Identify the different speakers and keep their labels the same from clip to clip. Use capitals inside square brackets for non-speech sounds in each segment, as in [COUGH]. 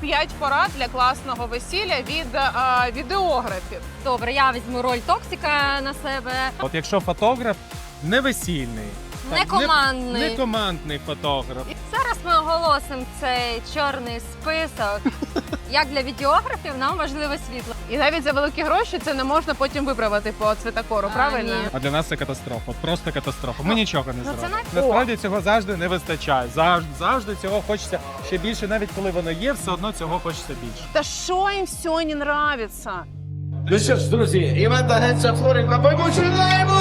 Speaker 1: 5 порад для класного весілля від е, відеографів.
Speaker 2: Добре, я візьму роль токсика на себе.
Speaker 3: От якщо фотограф не весільний,
Speaker 2: Не
Speaker 3: там,
Speaker 2: командний.
Speaker 3: не командний фотограф.
Speaker 2: Зараз ми оголосимо цей чорний список. [LAUGHS] Як для відеографів нам важливе світло.
Speaker 1: І навіть за великі гроші це не можна потім виправити по цветокору,
Speaker 2: А,
Speaker 1: правильно?
Speaker 2: ні.
Speaker 3: А для нас це катастрофа, просто катастрофа. Ми нічого не
Speaker 2: ну, це
Speaker 3: зробимо.
Speaker 2: на-
Speaker 3: Насправді цього завжди не вистачає. Завжди, завжди цього хочеться ще більше, навіть коли воно є, все одно цього хочеться більше.
Speaker 1: Та що їм все не нравиться?
Speaker 4: Ну що ж, друзі, івент агентства Флоринг ми починаємо!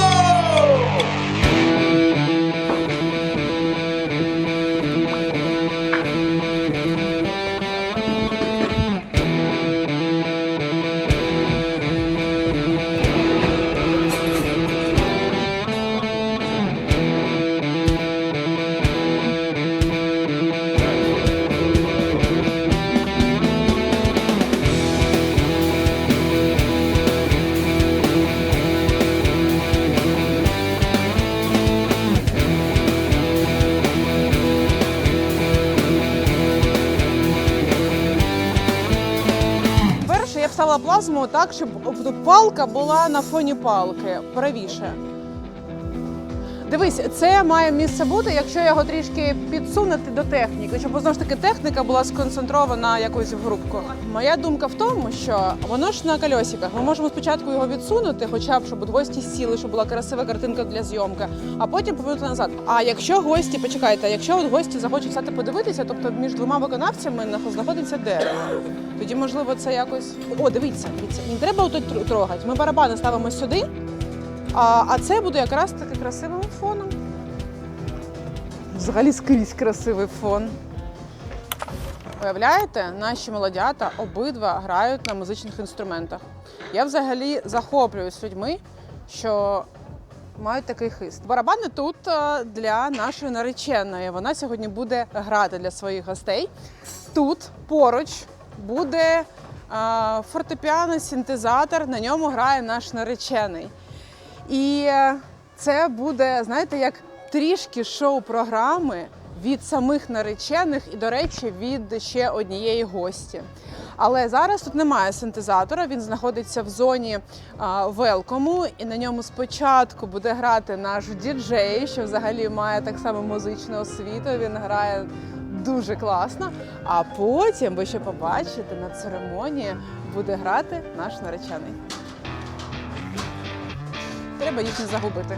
Speaker 1: Плазму так, щоб палка була на фоні палки, правіше. Дивись, це має місце бути, якщо його трішки підсунути до техніки, щоб знову ж таки техніка була сконцентрована якось в грубку. Моя думка в тому, що воно ж на кольосиках. Ми можемо спочатку його відсунути, хоча б щоб гості сіли, щоб була красива картинка для зйомки, а потім повернути назад. А якщо гості, почекайте, якщо от гості захочуть стати подивитися, тобто між двома виконавцями знаходиться дерево. Тоді, можливо, це якось. О, дивіться, дивіться. Не треба отут трогати. Ми барабани ставимо сюди, а, це буде якраз таки красивим фоном. Взагалі скрізь красивий фон. Уявляєте, наші молодята обидва грають на музичних інструментах. Я взагалі захоплююсь людьми, що мають такий хист. Барабани тут е, для нашої нареченої. Вона сьогодні буде грати для своїх гостей. Тут поруч буде е, фортепіано, синтезатор, на ньому грає наш наречений. І е, це буде, знаєте, як трішки шоу-програми від самих наречених і, до речі, від ще однієї гості. Але зараз тут немає синтезатора, він знаходиться в зоні велкому, і на ньому спочатку буде грати наш діджей, що взагалі має так само музичну освіту. Він грає дуже класно. А потім, ви ще побачите, на церемонії буде грати наш наречений. Треба їх не загубити.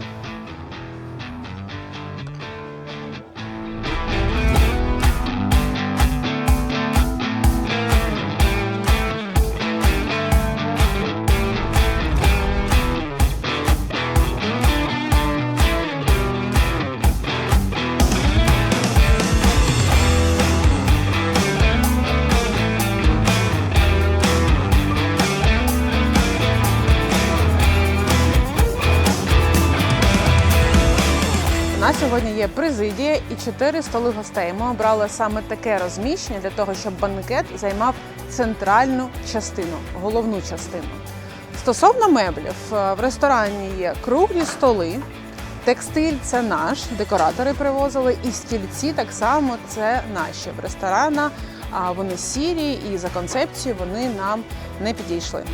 Speaker 1: Президія і чотири столи гостей. Ми обрали саме таке розміщення для того, щоб банкет займав центральну частину, головну частину. Стосовно меблів, е, в ресторані є круглі столи. Текстиль це наш, декоратори привозили, і стільці так само це наші. В ресторана а вони сірі, і за концепцією вони нам не підійшли.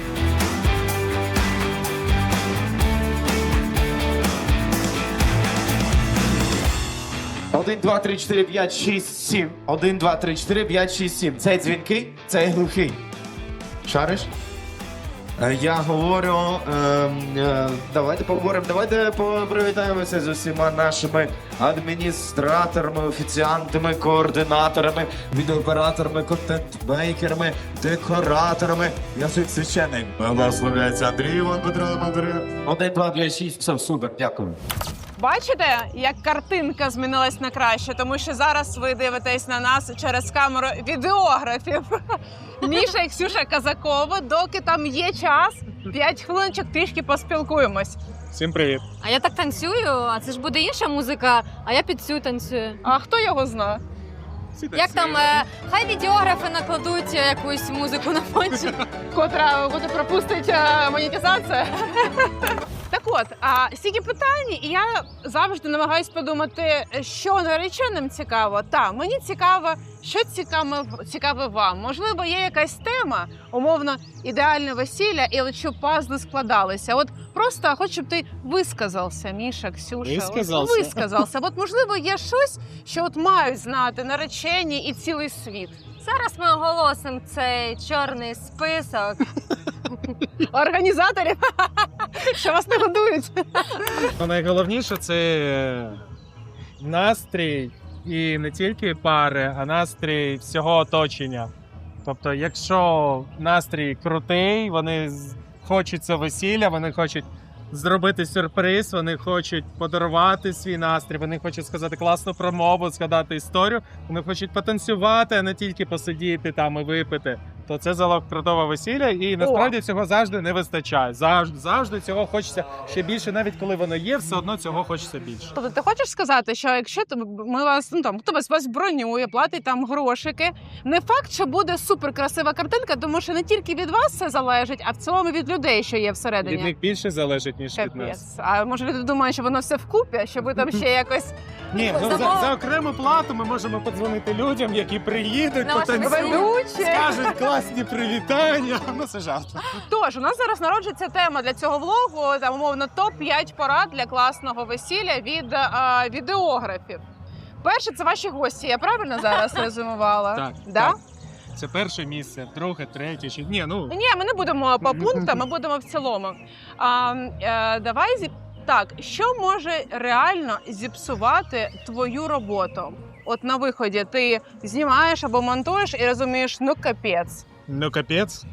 Speaker 4: Один, два, три, чотири, п'ять, шість, сім. Один, два, три, чотири, п'ять, шість, сім. Цей дзвінкий, цей глухий. Шариш? Е, Я говорю, ем, е, давайте поговоримо, давайте по- привітаємося з усіма нашими адміністраторами, офіціантами, координаторами, відеооператорами, контент-мейкерами, декораторами. Я свій священник. Благословляється Андрій Іван Петро Андрій. Один, два, п'ять, шість. Все, супер, дякую.
Speaker 1: Бачите, як картинка змінилась на краще, тому що зараз ви дивитесь на нас через камеру відеографів. [LAUGHS] Міша і Ксюша Казакова, доки там є час, 5 хвилиночок трішки поспілкуємось.
Speaker 3: Всім привіт.
Speaker 2: А я так танцюю, а це ж буде інша музика, а я під цю танцюю.
Speaker 1: А хто його знає?
Speaker 2: Як там, е, хай відеографи накладуть е, якусь музику на фоні.
Speaker 1: Котра буде пропустить е, монетизація? [LAUGHS] Так от, а стільки питань, і я завжди намагаюсь подумати, що нареченим цікаво. Та мені цікаво, що цікаве, цікаве вам. Можливо, є якась тема, умовно, ідеальне весілля, і от щоб пазли складалися. От просто хочу, щоб ти висказався, Міша, Ксюша.
Speaker 3: Висказався?
Speaker 1: От, висказався. От можливо, є щось, що от мають знати наречені і цілий світ.
Speaker 2: Зараз ми оголосимо цей чорний список. [LAUGHS]
Speaker 1: Організаторів, [LAUGHS] що вас не годують.
Speaker 3: Ну, найголовніше це настрій і не тільки пари, а настрій всього оточення. Тобто, якщо настрій крутий, вони хочуть це весілля, вони хочуть зробити сюрприз, вони хочуть подарувати свій настрій, вони хочуть сказати класну промову, згадати історію, вони хочуть потанцювати, а не тільки посидіти там і випити. То це залог крутого весілля, і насправді цього завжди не вистачає. Завжди, завжди цього хочеться ще більше, навіть коли воно є, все одно цього хочеться більше.
Speaker 1: Тобто ти хочеш сказати, що якщо ми вас ну там хтось вас бронює, платить там грошики, не факт, що буде супер красива картинка, тому що не тільки від вас це залежить, а в цілому від людей, що є всередині.
Speaker 3: Від них більше залежить, ніж від нас.
Speaker 1: А може люди думають, що воно все вкупі, що ви там ще якось
Speaker 3: Ні, ну за, за окрему плату ми можемо подзвонити людям, які приїдуть, потанцюють, скажуть класні привітання. [LAUGHS] Ну це жарт.
Speaker 1: Тож у нас зараз народжується тема для цього влогу. Там умовно топ 5 порад для класного весілля від а, відеографів. Перше, це ваші гості. Я правильно зараз [LAUGHS] резюмувала?
Speaker 3: Так,
Speaker 1: Да?
Speaker 3: так. Це перше місце, друге, третє. Чи ні, ну
Speaker 1: Ні, ми не будемо по пунктам, ми будемо в цілому. А, е, давай зі... так, що може реально зіпсувати твою роботу? От на виході ти знімаєш або монтуєш і розумієш, ну капець.
Speaker 3: ну капець.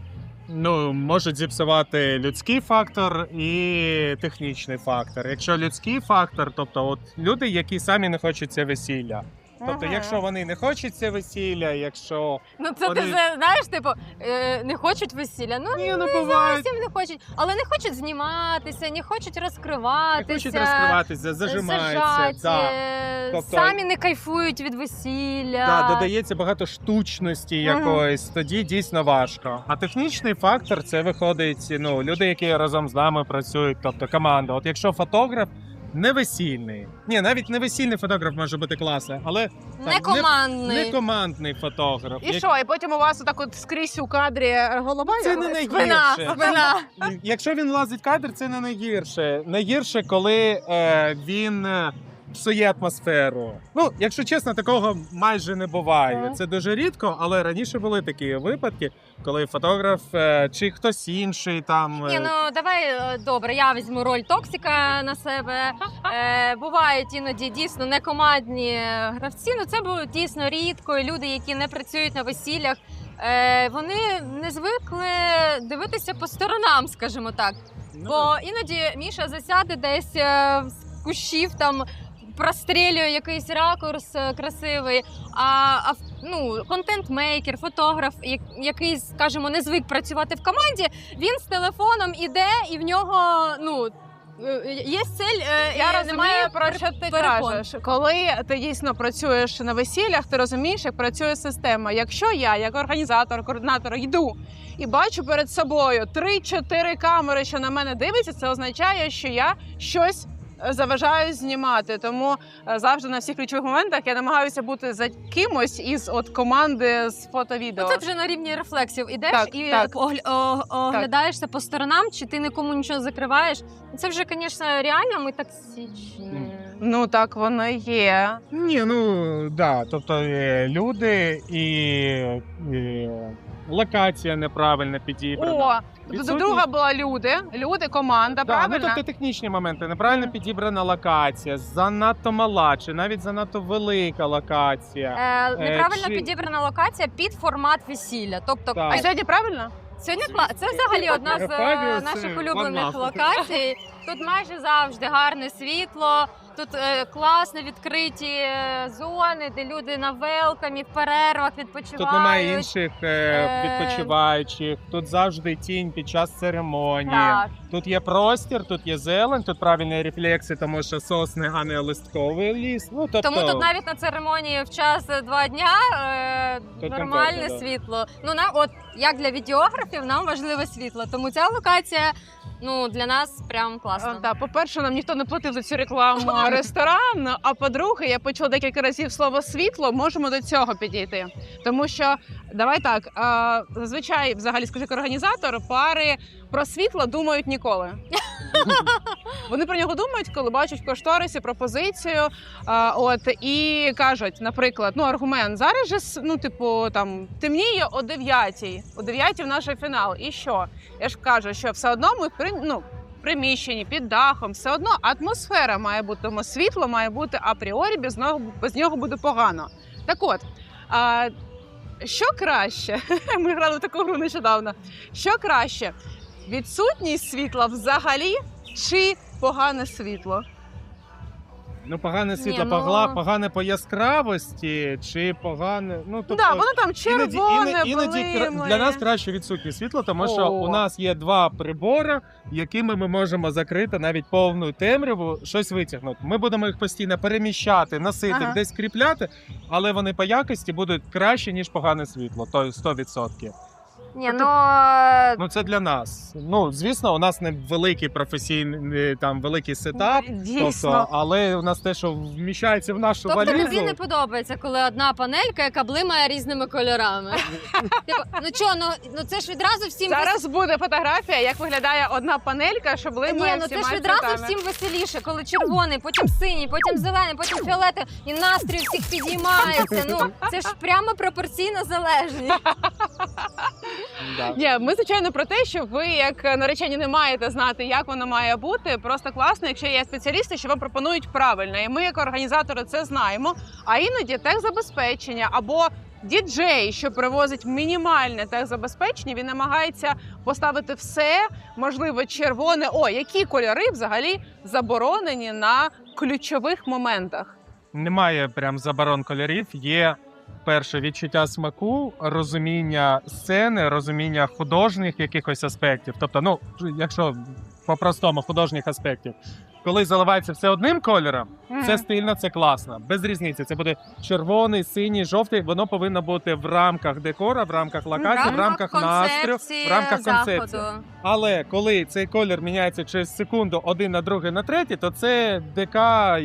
Speaker 3: Ну, можуть зіпсувати людський фактор і технічний фактор. Якщо людський фактор, тобто от люди, які самі не хочуть це весілля. Тобто,
Speaker 1: Ага.
Speaker 3: якщо вони не хочуть це весілля, якщо
Speaker 2: Ну це
Speaker 3: Вони-
Speaker 2: ти за- знаєш, типу, е, не хочуть весілля. Ну
Speaker 3: ні, ну бувають,
Speaker 2: зовсім не хочуть, але не хочуть зніматися, не хочуть
Speaker 3: не
Speaker 2: розкриватися.
Speaker 3: хочуть розкриватися, зажимаються.
Speaker 2: зажаті,
Speaker 3: Да.
Speaker 2: е,
Speaker 3: Тобто-
Speaker 2: самі не кайфують від весілля.
Speaker 3: Да, додається багато штучності
Speaker 1: Мгм.
Speaker 3: якоїсь, тоді дійсно важко. А технічний фактор це виходить. Ну, люди, які разом з нами працюють, тобто команда. От якщо фотограф не весільний, ні, навіть не весільний фотограф може бути класний, але
Speaker 2: не
Speaker 3: не-
Speaker 2: командний.
Speaker 3: не командний фотограф.
Speaker 1: І
Speaker 3: Як-
Speaker 1: що? І потім у вас отак от скрізь у кадрі голова.
Speaker 3: Це не?
Speaker 2: Спина,
Speaker 3: найгірше.
Speaker 2: спина.
Speaker 3: Якщо він лазить в кадр, це не найгірше. Найгірше, коли е, він е, псує атмосферу. Ну, якщо чесно, такого майже не буває. Це дуже рідко, але раніше були такі випадки, коли фотограф е, чи хтось інший там. е,
Speaker 2: Ні, ну давай е, добре, я візьму роль токсика на себе. Е, бувають іноді дійсно некомандні гравці. Ну це було дійсно рідко. І люди, які не працюють на весіллях, е, вони не звикли дивитися по сторонам, скажімо так.
Speaker 3: ну,
Speaker 2: Бо іноді Міша засяде десь е, з кущів там. Прострілює якийсь ракурс е, красивий, а, а ну, контент-мейкер, фотограф, який, скажімо, не звик працювати в команді, він з телефоном іде, і в нього ну, е, є цель, е,
Speaker 1: Я
Speaker 2: і
Speaker 1: розумію, про що ти
Speaker 2: перепон.
Speaker 1: кажеш. Коли ти дійсно працюєш на весіллях, ти розумієш, як працює система. Якщо я, як організатор, координатор, йду і бачу перед собою 3-4 камери, що на мене дивляться, це означає, що я щось. Е, Заважаю знімати, тому е, завжди на всіх ключових моментах я намагаюся бути за кимось із от команди з фото-відео.
Speaker 2: Ну, це вже на рівні рефлексів. Ідеш
Speaker 1: Так,
Speaker 2: і
Speaker 1: так.
Speaker 2: оглядаєшся по сторонам, чи ти нікому нічого закриваєш. Це вже, звісно, реально ми токсичні.
Speaker 1: Ну так воно є.
Speaker 3: Ні, ну да. Тобто е, люди і, і локація неправильно підібрана.
Speaker 1: О,
Speaker 3: Відсутність-
Speaker 1: друга була люди, люди, команда,
Speaker 3: Да, ну,
Speaker 1: правильно?
Speaker 3: тобто технічні моменти, неправильно підібрана локація, занадто мала, чи навіть занадто велика локація.
Speaker 2: Е, неправильно
Speaker 3: чи-
Speaker 2: підібрана локація під формат весілля. Тобто,
Speaker 3: Так.
Speaker 1: А сьогодні правильно?
Speaker 2: Сьогодні кла- це взагалі одна з е,
Speaker 3: це
Speaker 2: наших улюблених локацій. Тут майже завжди гарне світло. Тут е, класно відкриті е, зони, де люди на велкамі, в перервах відпочивають.
Speaker 3: Тут немає інших е, відпочиваючих. Тут завжди тінь під час церемонії.
Speaker 2: Так.
Speaker 3: Тут є простір, тут є зелень, тут правильні рефлекси, тому що сосни, а не листковий ліс. Ну тобто
Speaker 2: Тому тут навіть на церемонії в час два дня
Speaker 3: Тут
Speaker 2: нормальне
Speaker 3: комфортно, да.
Speaker 2: світло. Ну на от як для відеографів нам важливе світло. Тому ця локація Ну для нас прям класно.
Speaker 1: Так, Да, по-перше, нам ніхто не платив за цю рекламу ресторану. А по-друге, я почула декілька разів слово світло. Можемо до цього підійти. Тому що давай так. Зазвичай, взагалі, скажу як організатор, пари про світло думають ніколи. [LAUGHS] Вони про нього думають, коли бачать в кошторисі пропозицію. А, от і кажуть, наприклад, ну аргумент зараз же ну, типу, там темніє о 9 О 9 в наш фінал. І що? Я ж кажу, що все одно ми при, ну, приміщенні під дахом, все одно атмосфера має бути, тому світло має бути апріорі, без нього, без нього буде погано. Так от, а, що краще? [LAUGHS] Ми грали в таку гру нещодавно. Що краще? Відсутність світла взагалі чи погане світло?
Speaker 3: Ну, погане світло,
Speaker 2: Ні, ну-
Speaker 3: погла- погане по яскравості, чи погане. Ну, тобто,
Speaker 1: да, воно там
Speaker 3: іноді,
Speaker 1: червоне,
Speaker 3: іноді, іноді кра- для нас краще відсутнє світло, тому що
Speaker 1: О.
Speaker 3: у нас є два прибори, якими ми можемо закрити навіть повну темряву, щось витягнути. Ми будемо їх постійно переміщати, носити,
Speaker 1: Ага.
Speaker 3: десь кріпляти, але вони по якості будуть краще, ніж погане світло, то 100%.
Speaker 2: Ні, ну
Speaker 3: Ну це для нас. Ну звісно, у нас не великий професійний там великий сетап.
Speaker 1: Дійсно.
Speaker 3: Тобто, але у нас те, що вміщається в нашу
Speaker 2: тобто
Speaker 3: валізу.
Speaker 2: тобі не подобається, коли одна панелька, яка блимає різними кольорами. [LAUGHS] Типу, ну чо, ну, ну це ж відразу всім
Speaker 1: Зараз буде фотографія, як виглядає одна панелька, що
Speaker 2: Ні,
Speaker 1: блимає
Speaker 2: ну це ж відразу
Speaker 1: цвітами.
Speaker 2: всім веселіше, коли червоний, потім синій, потім зелений, потім фіолетовий, і настрій всіх підіймається. Ну це ж прямо пропорційна залежність. [LAUGHS]
Speaker 3: Да.
Speaker 1: Ні, ми звичайно про те, що ви як наречені не маєте знати, як воно має бути. Просто класно, якщо є спеціалісти, що вам пропонують правильно. І ми, як організатори, це знаємо. А іноді техзабезпечення або діджей, що привозить мінімальне техзабезпечення, він намагається поставити все, можливо, червоне. О, які кольори взагалі заборонені на ключових моментах.
Speaker 3: Немає прям заборон кольорів. Є перше відчуття смаку, розуміння сцени, розуміння художніх якихось аспектів. Тобто, ну якщо по-простому художніх аспектів, коли заливається все одним кольором, це стильно, це класно. Без різниці. Це буде червоний, синій, жовтий. Воно повинно бути в рамках декора, в рамках локації, в рамках настрою, в рамках концепції. Але коли цей колір міняється через секунду один на другий на третій, то це ДК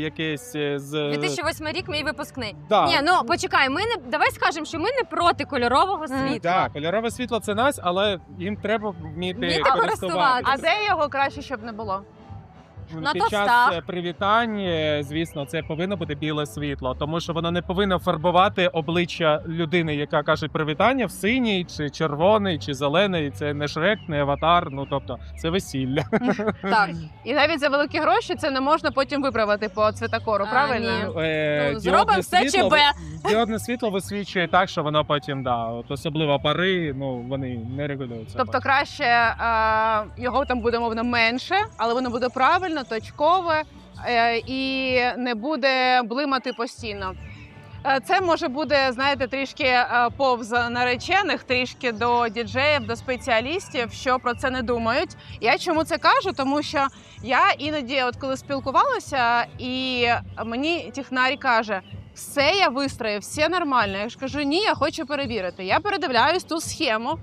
Speaker 3: якесь е, з
Speaker 2: 2008 рік мій випускний.
Speaker 3: Да.
Speaker 2: Ні, ну почекай, ми не давай скажемо, що ми не проти кольорового світла.
Speaker 3: Да, кольорове світло це нас, але їм треба вміти
Speaker 2: Вміти
Speaker 3: користуватися.
Speaker 2: користуватися.
Speaker 1: А де його краще, щоб не було?
Speaker 2: На
Speaker 3: Під
Speaker 2: тостах.
Speaker 3: час е, привітань, е, звісно, це повинно бути біле світло, тому що воно не повинно фарбувати обличчя людини, яка каже привітання в синій, чи червоний, чи зелений. Це не шрек, не аватар. Ну тобто це весілля. [LAUGHS]
Speaker 2: Так.
Speaker 1: І навіть за великі гроші це не можна потім виправити по цвітокору,
Speaker 2: А,
Speaker 1: правильно?
Speaker 2: ні.
Speaker 3: Е,
Speaker 2: Ну, зробимо все ЧБ.
Speaker 3: ви- Діодне світло висвічує так, що воно потім да, от особливо пари, ну вони не регулюються.
Speaker 1: Тобто краще е, його там буде мовно менше, але воно буде правильно, точкове е, і не буде блимати постійно. Е, Це може буде, знаєте, трішки е, повз наречених, трішки до діджеїв, до спеціалістів, що про це не думають. Я чому це кажу? Тому що я іноді, от коли спілкувалася, і мені технарі каже: все я вистроїв, все нормально. Я ж кажу, ні, я хочу перевірити. Я передивляюсь ту схему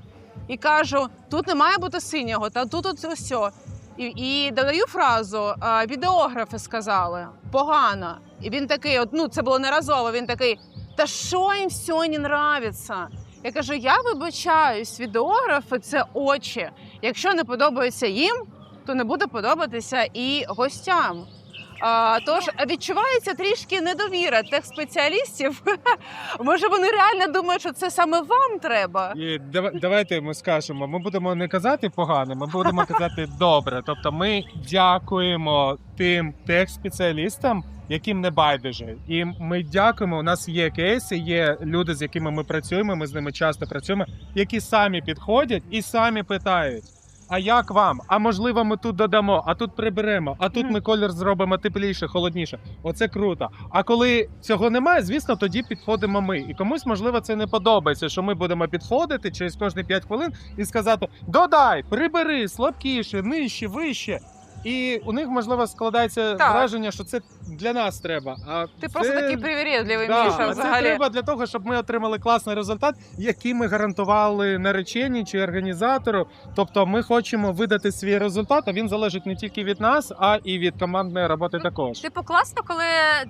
Speaker 1: і кажу: тут не має бути синього, та тут от все. І, і додаю фразу: відеографи сказали погано. І він такий, от, ну це було неразово. Він такий: та що їм все не нравиться? Я кажу: я вибачаюсь, відеографи це очі. Якщо не подобається їм, то не буде подобатися і гостям. А, тож відчувається трішки недовіра тих спеціалістів. [LAUGHS] Може, вони реально думають, що це саме вам треба.
Speaker 3: І давайте ми скажемо, ми будемо не казати погано, ми будемо казати добре. Тобто ми дякуємо тим техспеціалістам, яким не байдуже. І ми дякуємо. У нас є кейси, є люди, з якими ми працюємо. Ми з ними часто працюємо, які самі підходять і самі питають. А як вам? А можливо, ми тут додамо, а тут приберемо, а тут ми колір зробимо тепліше, холодніше. Оце круто. А коли цього немає, звісно, тоді підходимо ми. І комусь, можливо, це не подобається, що ми будемо підходити через кожні 5 хвилин і сказати: додай, прибери слабкіше, нижче, вище. І у них можливо складається
Speaker 1: Так.
Speaker 3: враження, що це для нас треба. А
Speaker 1: Ти
Speaker 3: це...
Speaker 1: просто такий привірідливий,
Speaker 3: Да,
Speaker 1: Міша,
Speaker 3: а це треба для того, щоб ми отримали класний результат, який ми гарантували нареченій чи організатору. Тобто, ми хочемо видати свій результат, а він залежить не тільки від нас, а і від командної роботи також.
Speaker 2: Типу, класно, коли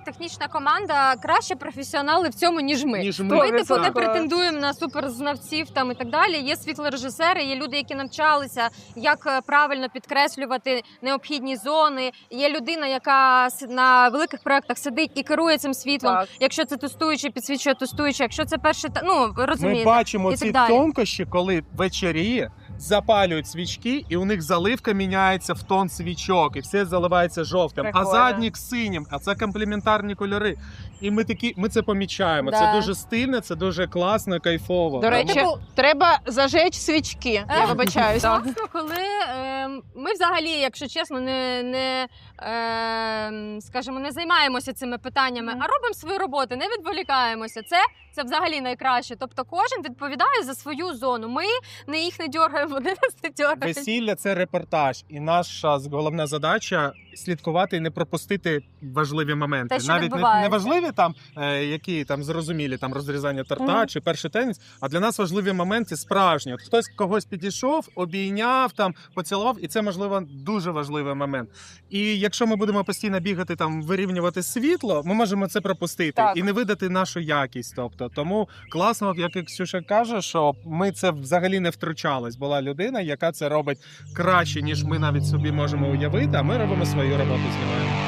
Speaker 2: технічна команда краще професіонали в цьому, ніж ми.
Speaker 3: Ніж
Speaker 2: Ми,
Speaker 3: ми.
Speaker 2: типу, не претендуємо на суперзнавців там і так далі. Є світлорежисери, є люди, які навчалися, як е, правильно підкреслювати необхідні зони. Є людина, яка на великих проектах сидить і керує цим світлом.
Speaker 1: Так.
Speaker 2: Якщо це тестуючи, підсвічує тестуючи, Якщо це перше та- ну розумієте.
Speaker 3: Ми бачимо
Speaker 2: і
Speaker 3: ці
Speaker 2: так
Speaker 3: тонкощі, коли вечоріє. Запалюють свічки, і у них заливка міняється в тон свічок, і все заливається жовтим,
Speaker 1: Прикольно.
Speaker 3: а заднік синім, а це комплементарні кольори. І ми такі, ми це помічаємо.
Speaker 2: Да.
Speaker 3: Це дуже стильно, це дуже класно, кайфово.
Speaker 1: До речі,
Speaker 2: Типу-
Speaker 1: треба зажечь свічки. Я
Speaker 2: Е,
Speaker 1: вибачаюсь.
Speaker 2: Класно, коли е, ми взагалі, якщо чесно, не, не е, скажімо, не займаємося цими питаннями,
Speaker 1: Мгм.
Speaker 2: а робимо свою роботу, не відволікаємося. Це, це взагалі найкраще. Тобто кожен відповідає за свою зону. Ми не їх не дергаємо, [LAUGHS] вони нас не дергають.
Speaker 3: Весілля це репортаж, і наша головна задача слідкувати і не пропустити важливі моменти.
Speaker 2: Те, що
Speaker 3: Навіть не, не важливі там, е, які там зрозумілі там розрізання торта
Speaker 1: Мгм.
Speaker 3: чи перший теніс. А для нас важливі моменти справжні. От хтось когось підійшов, обійняв там, поцілував, і це можливо дуже важливий момент. І якщо ми будемо постійно бігати там, вирівнювати світло, ми можемо це пропустити
Speaker 1: Так.
Speaker 3: і не видати нашу якість. Тобто, тому класно, як і Ксюша каже, що ми це взагалі не втручались. Була людина, яка це робить краще, ніж ми навіть собі можемо уявити. А ми робимо свою роботу, знімаємо.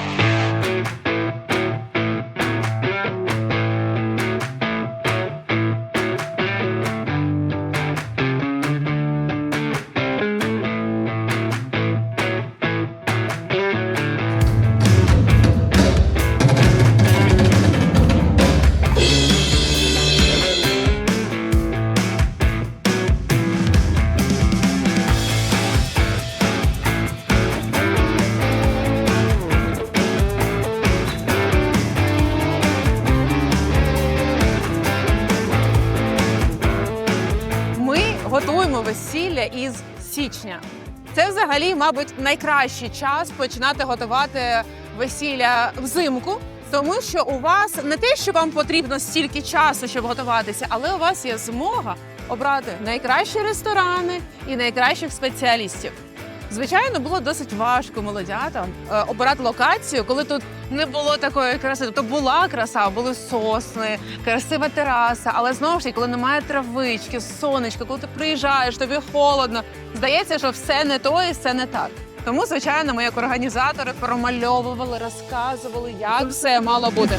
Speaker 1: Мабуть, найкращий час починати готувати весілля взимку, тому що у вас не те, що вам потрібно стільки часу, щоб готуватися, але у вас є змога обрати найкращі ресторани і найкращих спеціалістів. Звичайно, було досить важко молодятам е, обирати локацію, коли тут не було такої краси. Тобто була краса, були сосни, красива тераса, але знову ж таки, коли немає травички, сонечка, коли ти приїжджаєш, тобі холодно, здається, що все не то і все не так. Тому, звичайно, ми як організатори промальовували, розказували, як все мало бути.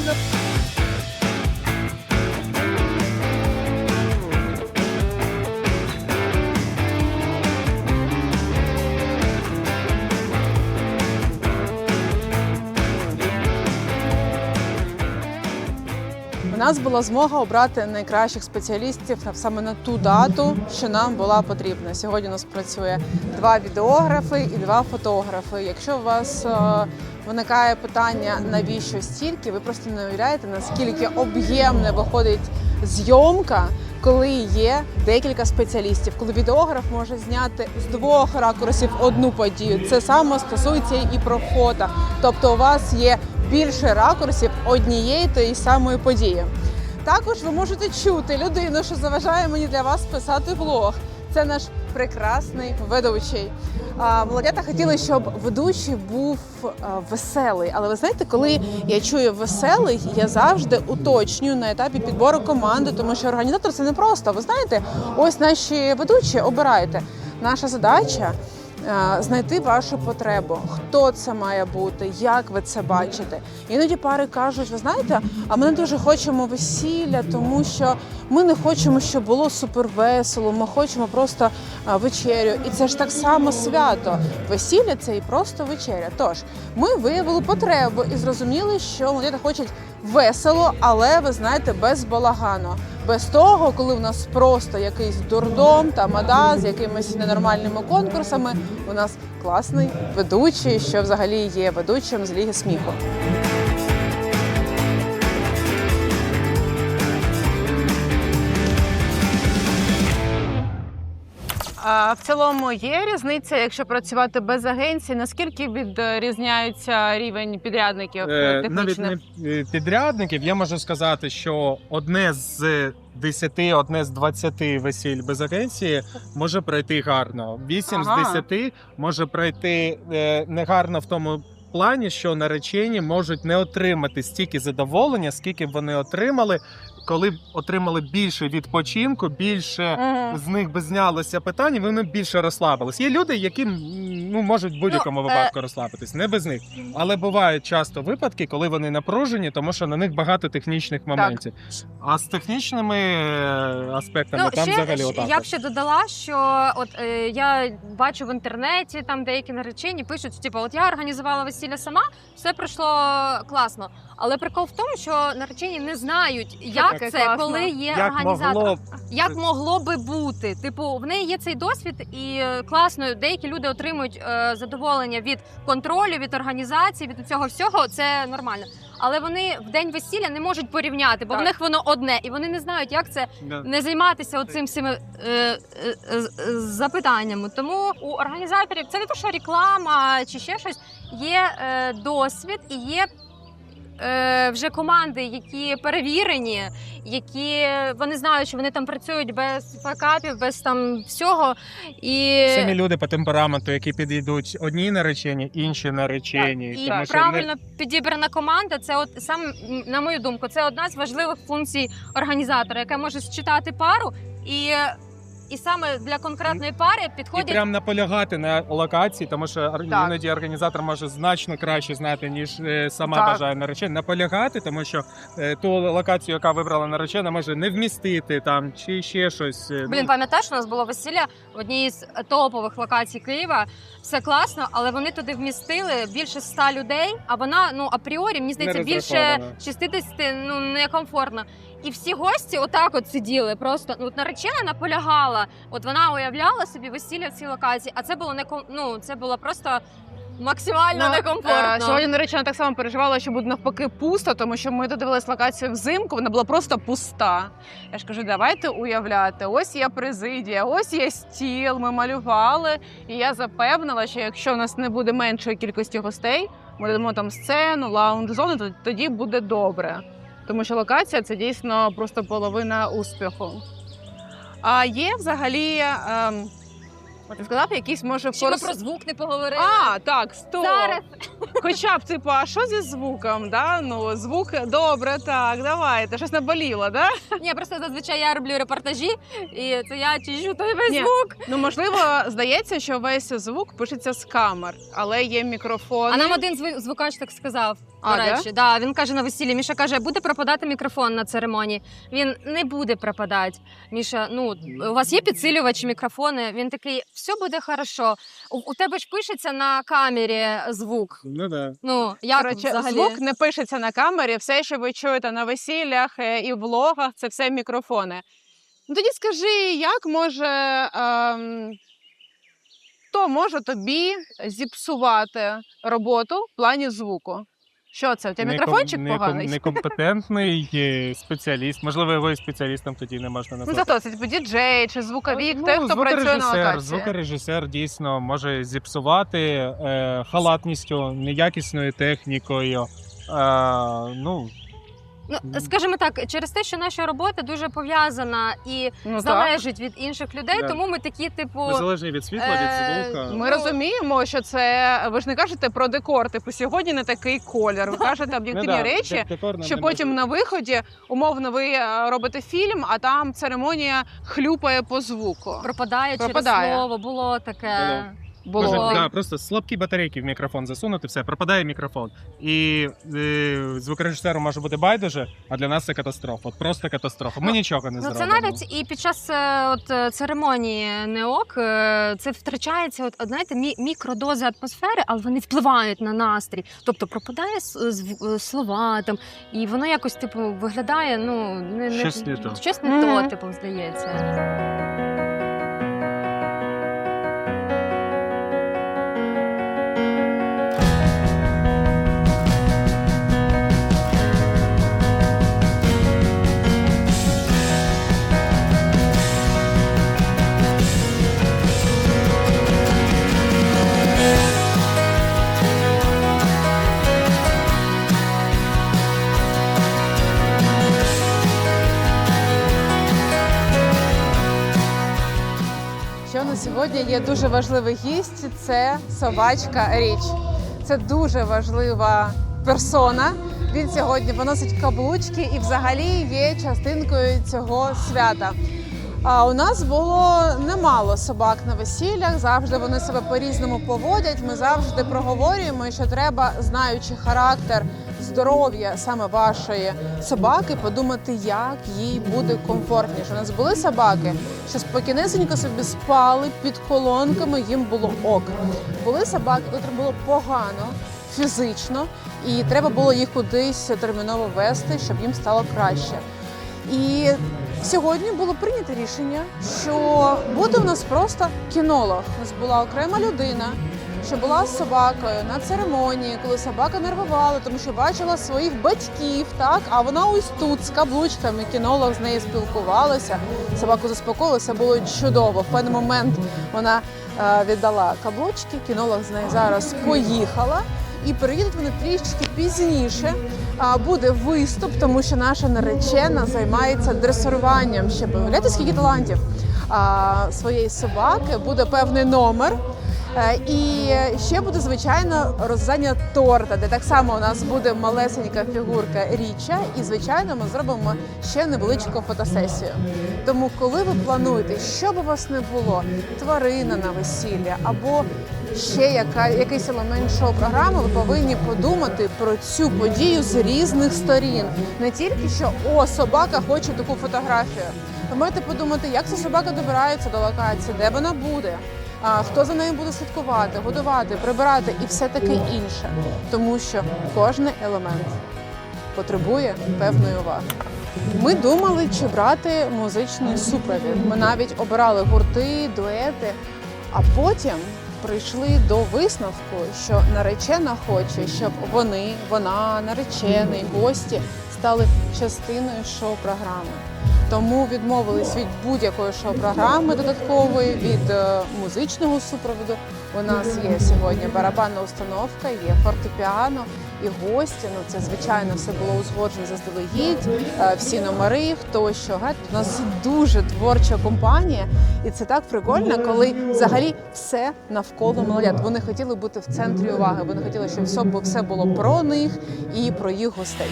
Speaker 1: Нас була змога обрати найкращих спеціалістів саме на ту дату, що нам була потрібна. Сьогодні у нас працює два відеографи і два фотографи. Якщо у вас е, виникає питання, навіщо стільки, ви просто не уявляєте, наскільки об'ємне виходить зйомка, коли є декілька спеціалістів, коли відеограф може зняти з двох ракурсів одну подію. Це саме стосується і про фото. Тобто, у вас є більше ракурсів однієї тої самої події. Також ви можете чути людину, що заважає мені для вас писати влог. Це наш прекрасний ведучий. Молодята хотіли, щоб ведучий був веселий. Але ви знаєте, коли я чую веселий, я завжди уточнюю на етапі підбору команди, тому що організатор це не просто. Ви знаєте, ось наші ведучі обирайте. Наша задача знайти вашу потребу, хто це має бути, як ви це бачите. Іноді пари кажуть, ви знаєте, а ми не дуже хочемо весілля, тому що ми не хочемо, щоб було супер весело. Ми хочемо просто е, вечерю. І це ж так само свято. Весілля це і просто вечеря. Тож ми виявили потребу і зрозуміли, що молоді хочуть весело, але ви знаєте, без балагану. Без того, коли в нас просто якийсь дурдом та мада з якимись ненормальними конкурсами, у нас класний ведучий, що взагалі є ведучим з ліги сміху. А в цілому є різниця, якщо працювати без агенції, наскільки відрізняється рівень підрядників
Speaker 3: Е, навіть не е, підрядників, я можу сказати, що одне з 10, одне з 20 весіль без агенції може пройти гарно. 8
Speaker 1: Ага.
Speaker 3: з 10 може пройти е, негарно в тому плані, що наречені можуть не отримати стільки задоволення, скільки б вони отримали, коли б отримали більше відпочинку, більше.
Speaker 1: Мгм.
Speaker 3: З них би знялося питання, вони більше розслабились. Є люди, які ну можуть в будь-якому
Speaker 2: Ну, е,
Speaker 3: випадку розслабитись, не без них. Але бувають часто випадки, коли вони напружені, тому що на них багато технічних моментів. А з технічними е, аспектами там взагалі
Speaker 2: ще,
Speaker 3: отак.
Speaker 2: я б ще додала, що от е, я бачу в інтернеті, там деякі наречені пишуть, типу, от я організувала весілля сама, все пройшло класно. Але прикол в тому, що наречені не знають, як
Speaker 1: таке
Speaker 2: це,
Speaker 1: класно?
Speaker 2: коли є
Speaker 3: Як
Speaker 2: організатор.
Speaker 3: могло б
Speaker 2: Як могло би бути? Типу, в неї є цей досвід, і е, класно, деякі люди отримують е, задоволення від контролю, від організації, від цього всього. Це нормально. Але вони в день весілля не можуть порівняти, бо
Speaker 1: Так.
Speaker 2: в них воно одне, і вони не знають, як це
Speaker 3: Да.
Speaker 2: не займатися оцим всіми е, е, е, з- запитаннями. Тому у організаторів це не то, що реклама чи ще щось. Є е, досвід і є. Е, Вже команди, які перевірені, які вони знають, що вони там працюють без факапів, без там всього. І,
Speaker 3: самі люди по темпераменту, які підійдуть одні наречені, інші наречені.
Speaker 2: і
Speaker 3: Тому що
Speaker 2: правильно підібрана команда. Це от сам на мою думку, це одна з важливих функцій організатора, яка може считати пару і. І саме для конкретної пари
Speaker 3: І прям наполягати на локації, тому що ор-
Speaker 1: Так.
Speaker 3: іноді організатор може значно краще знати, ніж е, сама
Speaker 1: Так.
Speaker 3: бажає наречена. Наполягати, тому що е, ту локацію, яка вибрала наречена, може не вмістити там чи ще щось. е,
Speaker 2: Блін,
Speaker 3: ну,
Speaker 2: пам'ятаєш, у нас було весілля в одній з топових локацій Києва. Все класно, але вони туди вмістили більше ста людей. А вона, ну апріорі, мені здається, більше
Speaker 3: розрахована.
Speaker 2: 60, ну некомфортно. І всі гості отак от сиділи. Просто ну от наречена наполягала. От вона уявляла собі весілля в цій локації, а це було не ком... ну, це було просто максимально
Speaker 1: Ну,
Speaker 2: некомфортно.
Speaker 1: е, Сьогодні наречена так само переживала, що буде навпаки пусто, тому що ми додивились локацію взимку, вона була просто пуста. Я ж кажу, давайте уявляти. Ось є президія, ось є стіл. Ми малювали. І я запевнила, що якщо в нас не буде меншої кількості гостей, ми додамо там сцену, лаунж-зону, то тоді буде добре. Тому що локація це дійсно просто половина успіху. А є взагалі. Ем, ти сказав, якийсь може
Speaker 2: Ще ми про звук не поговорили.
Speaker 1: А, так, стоп.
Speaker 2: Зараз
Speaker 1: Хоча б, типу, а що зі звуком? Да? Ну, звук добре, так, давайте. Щось наболіло, да?
Speaker 2: ні, просто зазвичай я роблю репортажі, і це я чищу той весь
Speaker 1: Ні.
Speaker 2: звук.
Speaker 1: Ну, можливо, здається, що весь звук пишеться з камер, але є мікрофон.
Speaker 2: А нам один зв- звукач так сказав.
Speaker 1: А,
Speaker 2: до речі, да? Він каже на весіллі. Міша каже, буде пропадати мікрофон на церемонії. Він не буде пропадати. Міша, ну у вас є підсилювачі мікрофони. Він такий, все буде хорошо. У, у тебе ж пишеться на камері звук.
Speaker 3: Ну да.
Speaker 2: Ну як
Speaker 1: Коротше,
Speaker 2: взагалі?
Speaker 1: звук не пишеться на камері, все, що ви чуєте на весіллях е, і влогах, це все мікрофони. Ну тоді скажи, як може. Ем... Хто може тобі зіпсувати роботу в плані звуку? Що це? У тебе мікрофончик
Speaker 3: неком-
Speaker 1: поганий?
Speaker 3: Некомпетентний е, спеціаліст. Можливо, його і спеціалістом тоді не можна
Speaker 1: Ну,
Speaker 3: назвати.
Speaker 1: хто? Це типу діджей чи звуковік,
Speaker 3: Ну,
Speaker 1: той, хто працює на
Speaker 3: звукорежисер,
Speaker 1: локації.
Speaker 3: Звукорежисер дійсно може зіпсувати е, халатністю, неякісною технікою. Е, ну,
Speaker 2: Ну скажімо так, через те, що наша робота дуже пов'язана і
Speaker 1: Ну, так.
Speaker 2: залежить від інших людей,
Speaker 3: Да.
Speaker 2: тому ми такі, типу.
Speaker 3: незалежно від світла,
Speaker 2: е,
Speaker 3: від звука.
Speaker 1: Ми
Speaker 2: Ну,
Speaker 1: розуміємо, що це ви ж не кажете про декор. Типу сьогодні не такий колір. Ви кажете об'єктивні
Speaker 3: Ну
Speaker 1: речі. Що потім на виході умовно ви е, робите фільм, а там церемонія хлюпає по звуку.
Speaker 2: Пропадає,
Speaker 1: Пропадає.
Speaker 2: через слово, було таке.
Speaker 1: Було
Speaker 3: Може, да, просто слабкі батарейки в мікрофон засунути, все, пропадає мікрофон. І е, звукорежисеру може бути байдуже, а для нас це катастрофа. От просто катастрофа. Ми
Speaker 2: Ну,
Speaker 3: нічого не
Speaker 2: Ну, це навіть і під час е, от е, церемонії неок е, це втрачається, от, от знаєте, мі- мікродози атмосфери, але вони впливають на настрій. Тобто пропадає с- зв- е, слова там, і воно якось типу виглядає. Ну не, не
Speaker 3: Щось не то.
Speaker 2: щось не
Speaker 1: Мгм.
Speaker 2: то, типу, здається.
Speaker 1: Нас сьогодні є дуже важливий гість це собачка Річ. Це дуже важлива персона. Він сьогодні виносить каблучки і взагалі є частинкою цього свята. А у нас було немало собак на весіллях. Завжди вони себе по-різному поводять. Ми завжди проговорюємо, що треба, знаючи характер, здоров'я саме вашої собаки, подумати, як їй буде комфортніше. У нас були собаки, що спокійнесенько собі спали під колонками, їм було ок. Були собаки, котрим було погано фізично, і треба було їх кудись терміново вести, щоб їм стало краще. І сьогодні було прийнято рішення, що буде у нас просто кінолог. У нас була окрема людина, що була з собакою на церемонії, коли собака нервувала, тому що бачила своїх батьків, так а вона ось тут з каблучками. Кінолог з нею спілкувалася. Собаку заспокоїлася, було чудово. В певний момент вона е, віддала каблучки. Кінолог з нею зараз поїхала. І приїдуть вони трішечки пізніше. А, Буде виступ, тому що наша наречена займається дресируванням. Ще уявляєте, скільки талантів а, своєї собаки. Буде певний номер. Е, І ще буде звичайно роззання торта, де так само у нас буде малесенька фігурка річа, і звичайно ми зробимо ще невеличку фотосесію. Тому, коли ви плануєте, що б у вас не було, тварина на весілля або ще яка, якийсь елемент шоу-програми, ви повинні подумати про цю подію з різних сторін. Не тільки що о, собака хоче таку фотографію. Ви маєте подумати, як ця собака добирається до локації, де вона буде. Хто за нею буде слідкувати, годувати, прибирати і все таке інше, тому що кожен елемент потребує певної уваги. Ми думали, чи брати музичний супровід. Ми навіть обирали гурти, дуети, а потім прийшли до висновку, що наречена хоче, щоб вони, вона, наречений, гості стали частиною шоу-програми. Тому відмовились від будь-якої шоу-програми додаткової, від е, музичного супроводу. У нас є сьогодні барабанна установка, є фортепіано і гості. Ну це звичайно все було узгоджено заздалегідь. е, Всі номери, хто що грає. У нас дуже творча компанія, і це так прикольно, коли взагалі все навколо молодят. Вони хотіли бути в центрі уваги. Вони хотіли, щоб все було про них і про їх гостей.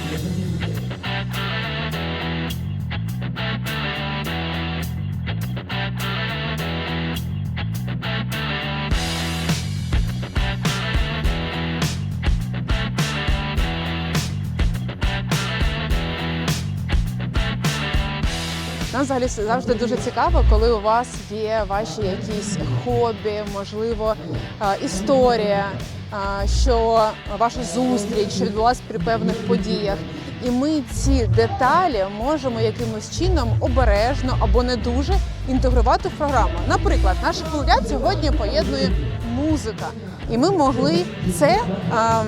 Speaker 1: Нам взагалі завжди дуже цікаво, коли у вас є ваші якісь хобі, можливо, е, історія, е, що ваша зустріч, що відбулася при певних подіях. І ми ці деталі можемо якимось чином обережно або не дуже інтегрувати в програму. Наприклад, наших молодят сьогодні поєднує музика, і ми могли це ем,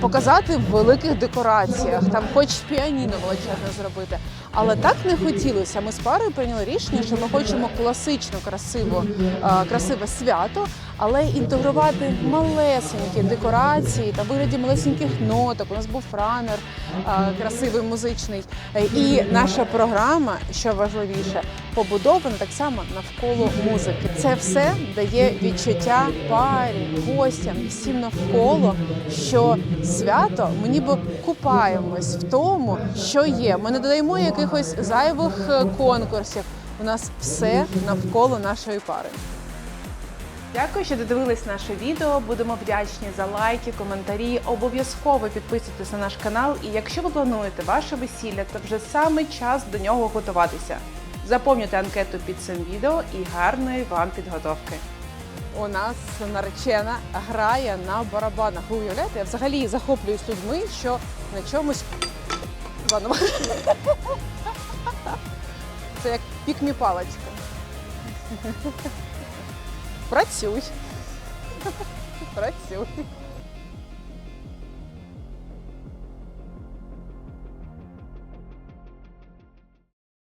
Speaker 1: показати в великих декораціях, там хоч піаніно величезне зробити. Але так не хотілося. Ми з парою прийняли рішення, що ми хочемо класично красиво, е, красиве свято, але інтегрувати малесенькі декорації та вигляді малесеньких ноток. У нас був франер е, красивий музичний. І наша програма, що важливіше, побудована так само навколо музики. Це все дає відчуття парі, гостям, всім навколо, що свято ми ніби купаємось в тому, що є. Ми не додаємо якихось зайвих е, конкурсів. У нас все навколо нашої пари. Дякую, що додивились наше відео. Будемо вдячні за лайки, коментарі. Обов'язково підписуйтесь на наш канал. І якщо ви плануєте ваше весілля, то вже саме час до нього готуватися. Заповнюйте анкету під цим відео і гарної вам підготовки. У нас наречена грає на барабанах. Ви уявляєте, я взагалі захоплююсь людьми, що на чомусь заново. [LAUGHS] Це як пікмі паличка. Працюй. Працюй.